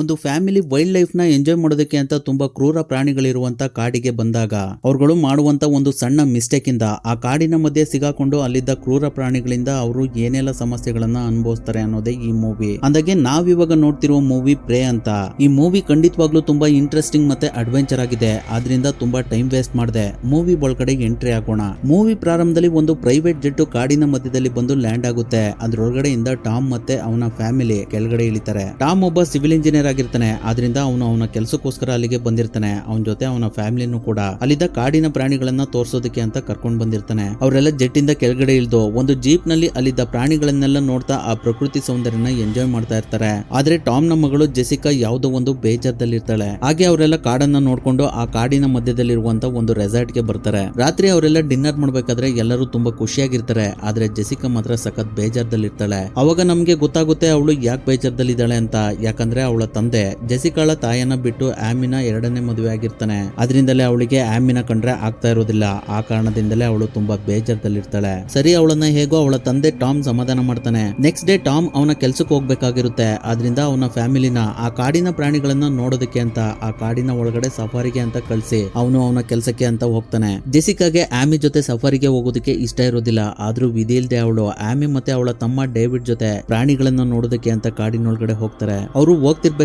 ಒಂದು family wild ಲೈಫ್ನ enjoy ಮಾಡೋದಕ್ಕೆ ಅಂತ ತುಂಬಾ ಕ್ರೂರ ಪ್ರಾಣಿಗಳಿರುವಂತ ಕಾಡಿಗೆ ಬಂದಾಗ, ಅವ್ರುಗಳು ಮಾಡುವಂತ ಒಂದು ಸಣ್ಣ ಮಿಸ್ಟೇಕ್ ಇಂದ ಆ ಕಾಡಿನ ಮಧ್ಯೆ ಸಿಗಾಕೊಂಡು ಅಲ್ಲಿದ್ದ ಕ್ರೂರ ಪ್ರಾಣಿಗಳಿಂದ ಅವರು ಏನೆಲ್ಲ ಸಮಸ್ಯೆಗಳನ್ನ ಅನುಭವಿಸ್ತಾರೆ ಅನ್ನೋದೇ ಈ ಮೂವಿ ಅಂದಾಗೆ ನಾವಿವಾಗ ನೋಡ್ತಿರುವ ಮೂವಿ ಪ್ರೇ ಅಂತ. ಈ ಮೂವಿ ಖಂಡಿತವಾಗ್ಲೂ ತುಂಬಾ ಇಂಟ್ರೆಸ್ಟಿಂಗ್ ಮತ್ತೆ ಅಡ್ವೆಂಚರ್ ಆಗಿದೆ. ಆದ್ರಿಂದ ತುಂಬಾ ಟೈಮ್ ವೇಸ್ಟ್ ಮಾಡಿದೆ. ಮೂವಿ ಒಳಗಡೆ ಎಂಟ್ರಿ ಆಗೋಣ. ಮೂವಿ ಪ್ರಾರಂಭದಲ್ಲಿ ಒಂದು ಪ್ರೈವೇಟ್ ಜೆಟ್ ಕಾಡಿನ ಮಧ್ಯದಲ್ಲಿ ಬಂದು ಲ್ಯಾಂಡ್ ಆಗುತ್ತೆ. ಅದ್ರೊಳಗಡೆಯಿಂದ ಟಾಮ್ ಮತ್ತೆ ಅವನ ಫ್ಯಾಮಿಲಿ ಕೆಳಗಡೆ ಇಳಿತಾರೆ. ಟಾಮ್ ಒಬ್ಬ ಸಿವಿಲ್ ಇಂಜಿನಿಯರ್ ಆಗಿರ್ತಾನೆ ಆದ್ರಿಂದ ಅವನು ಅವನ ಕೆಲಸಕ್ಕೋಸ್ಕರ ಅಲ್ಲಿಗೆ ಬಂದಿರ್ತಾನೆ. ಅವನ ಜೊತೆ ಅವನ ಫ್ಯಾಮಿಲಿನೂ ಕೂಡ. ಅಲ್ಲಿದ್ದ ಕಾಡಿನ ಪ್ರಾಣಿಗಳನ್ನ ತೋರ್ಸೋದಕ್ಕೆ ಅಂತ ಕರ್ಕೊಂಡ್ ಬಂದಿರ್ತಾನೆ. ಅವರೆಲ್ಲ ಜೆಟ್ ಇಂದ ಕೆಳಗಡೆ ಇಳಿದು ಒಂದು ಜೀಪ್ನಲ್ಲಿ ಅಲ್ಲಿದ್ದ ಪ್ರಾಣಿಗಳನ್ನೆಲ್ಲ ನೋಡ್ತಾ ಆ ಪ್ರಕೃತಿ ಸೌಂದರ್ಯನ ಎಂಜಾಯ್ ಮಾಡ್ತಾ ಇರ್ತಾರೆ. ಆದ್ರೆ ಟಾಮ್ನ ಮಗಳು ಜೆಸಿಕಾ ಯಾವುದೋ ಒಂದು ಬೇಜಾರ್ದಲ್ಲಿರ್ತಾಳೆ. ಹಾಗೆ ಅವರೆಲ್ಲ ಕಾಡನ್ನ ನೋಡ್ಕೊಂಡು ಆ ಕಾಡಿನ ಮಧ್ಯದಲ್ಲಿರುವಂತ ಒಂದು ರೆಸಾರ್ಟ್ಗೆ ಬರ್ತಾರೆ. ರಾತ್ರಿ ಅವರೆಲ್ಲ ಡಿನ್ನರ್ ಮಾಡ್ಬೇಕಾದ್ರೆ ಎಲ್ಲರೂ ತುಂಬಾ ಖುಷಿಯಾಗಿರ್ತಾರೆ. ಆದ್ರೆ ಜೆಸಿಕಾ ಮಾತ್ರ ಸಖತ್ ಬೇಜಾರ್ದಲ್ಲಿರ್ತಾಳೆ. ಅವಾಗ ನಮ್ಗೆ ಗೊತ್ತಾಗುತ್ತೆ ಅವಳು ಯಾಕೆ ಬೇಜಾರ್ದಲ್ಲಿದ್ದಾಳೆ ಅಂತ. ಯಾಕಂದ್ರೆ ಅವಳ ತಂದೆ ಜೆಸಿಕಾಳ ತಾಯನ್ನ ಬಿಟ್ಟು ಆಮಿನ ಎರಡನೇ ಮದುವೆ ಆಗಿರ್ತಾನೆ ಅದರಿಂದಲೇ ಅವಳಿಗೆ ಆಮಿನ ಕಂಡ್ರೆ ಆಗ್ತಾ ಇರೋದಿಲ್ಲ. ಆ ಕಾರಣದಿಂದಲೇ ಅವಳು ತುಂಬಾ ಬೇಜಾರ್ದಲ್ಲಿರ್ತಾಳೆ. ಸರಿ, ಅವಳನ್ನ ಹೇಗೋ ಅವಳ ತಂದೆ ಟಾಮ್ ಸಮಾಧಾನ ಮಾಡ್ತಾನೆ. ನೆಕ್ಸ್ಟ್ ಡೇ ಟಾಮ್ ಅವನ ಕೆಲ್ಸಕ್ಕೆ ಹೋಗ್ಬೇಕಾಗಿರುತ್ತೆ. ಆದ್ರಿಂದ ಅವನ ಫ್ಯಾಮಿಲಿನ ಆ ಕಾಡಿನ ಪ್ರಾಣಿಗಳನ್ನ ನೋಡೋದಕ್ಕೆ ಅಂತ, ಆ ಕಾಡಿನ ಒಳಗಡೆ ಸಫಾರಿಗೆ ಅಂತ ಕಳಿಸಿ ಅವನು ಅವನ ಕೆಲಸಕ್ಕೆ ಅಂತ ಹೋಗ್ತಾನೆ. ಜೆಸಿಕಾಗೆ ಆಮಿ ಜೊತೆ ಸಫಾರಿಗೆ ಹೋಗೋದಕ್ಕೆ ಇಷ್ಟ ಇರೋದಿಲ್ಲ. ಆದ್ರೂ ವಿಧಿ ಇಲ್ದೆ ಅವಳು, ಆಮಿ ಮತ್ತೆ ಅವಳ ತಮ್ಮ ಡೇವಿಡ್ ಜೊತೆ ಪ್ರಾಣಿಗಳನ್ನ ನೋಡೋದಕ್ಕೆ ಅಂತ ಕಾಡಿನೊಳಗಡೆ ಹೋಗ್ತಾರೆ. ಅವರು